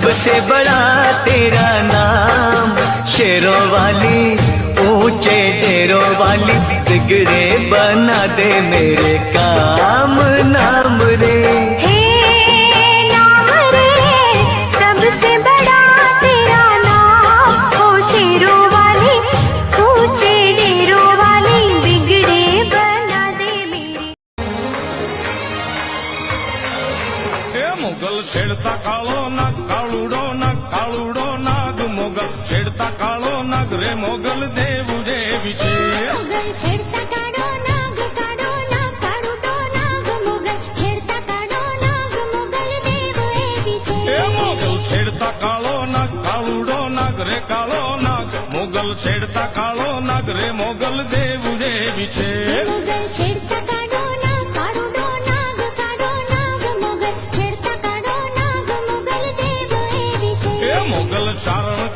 सबसे बड़ा तेरा नाम शेरों वाली ऊंचे डेरों वाली बिगड़े बना दे मेरे काम नाम रे मुगल छेड़ता कालो नाग કાળુડો નાગ કાળુડો નાગ મોગલ. છેડતા કાળો નાગ રે મોગલ દેવ દેવી છે. છેડતા કાળો નાગ કાળુડો નાગ રે કાળો નાગ મોગલ. છેડતા કાળો નાગ રે મોગલ દેવ દેવી છે.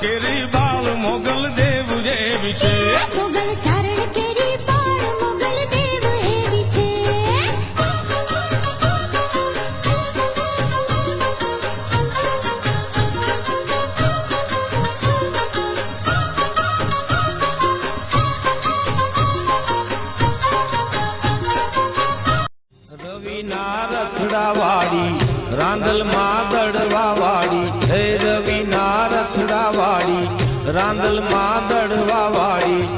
કેરી બાળ મોગલ દેવ એવી છે. મોગલ ચારણ કેરી બાળ મોગલ માં રાંદલમાં દડવા વાળી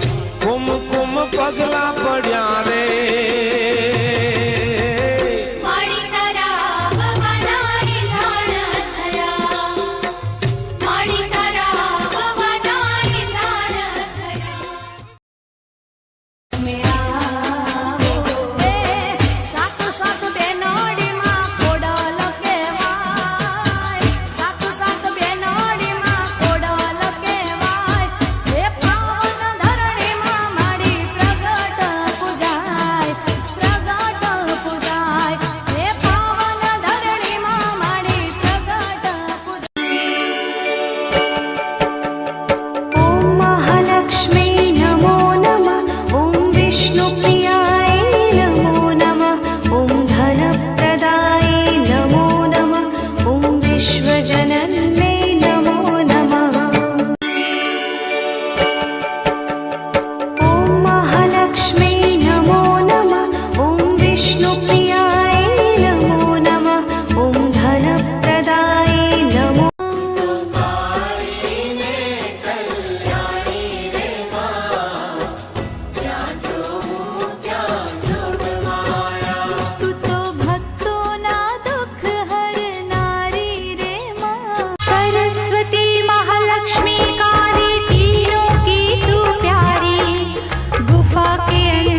पाके